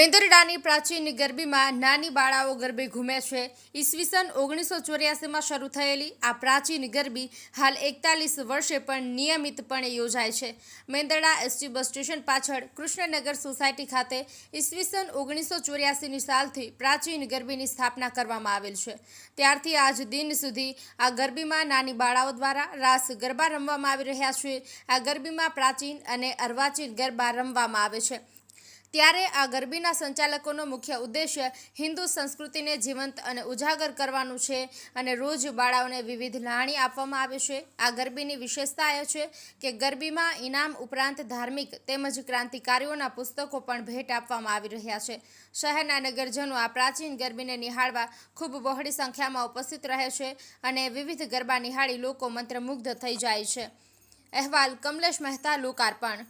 મેંદડાની પ્રાચીન ગરબીમાં નાની બાળાઓ ગરબે ઘૂમે છે. ઈસવીસન ઓગણીસો ચોર્યાસીમાં શરૂ થયેલી આ પ્રાચીન ગરબી હાલ એકતાલીસ વર્ષે પણ નિયમિતપણે યોજાય છે. મેંદડા એસટી બસ સ્ટેશન પાછળ કૃષ્ણનગર સોસાયટી ખાતે ઈસવીસન ઓગણીસો ચોર્યાસીની સાલથી પ્રાચીન ગરબીની સ્થાપના કરવામાં આવેલ છે. ત્યારથી આજ દિન સુધી આ ગરબીમાં નાની બાળાઓ દ્વારા રાસ ગરબા રમવામાં આવી રહ્યા છે. આ ગરબીમાં પ્રાચીન અને અર્વાચીન ગરબા રમવામાં આવે છે. ત્યારે આ ગરબીના સંચાલકોનો મુખ્ય ઉદ્દેશ્ય હિન્દુ સંસ્કૃતિને જીવંત અને ઉજાગર કરવાનું છે અને રોજ બાળાઓને વિવિધ લાણી આપવામાં આવે છે. આ ગરબીની વિશેષતા એ છે કે ગરબીમાં ઇનામ ઉપરાંત ધાર્મિક તેમજ ક્રાંતિકારીઓના પુસ્તકો પણ ભેટ આપવામાં આવી રહ્યા છે. શહેરના નગરજનો આ પ્રાચીન ગરબીને નિહાળવા ખૂબ બહોળી સંખ્યામાં ઉપસ્થિત રહે છે અને વિવિધ ગરબા નિહાળી લોકો મંત્રમુગ્ધ થઈ જાય છે. અહેવાલ કમલેશ મહેતા, લોકાર્પણ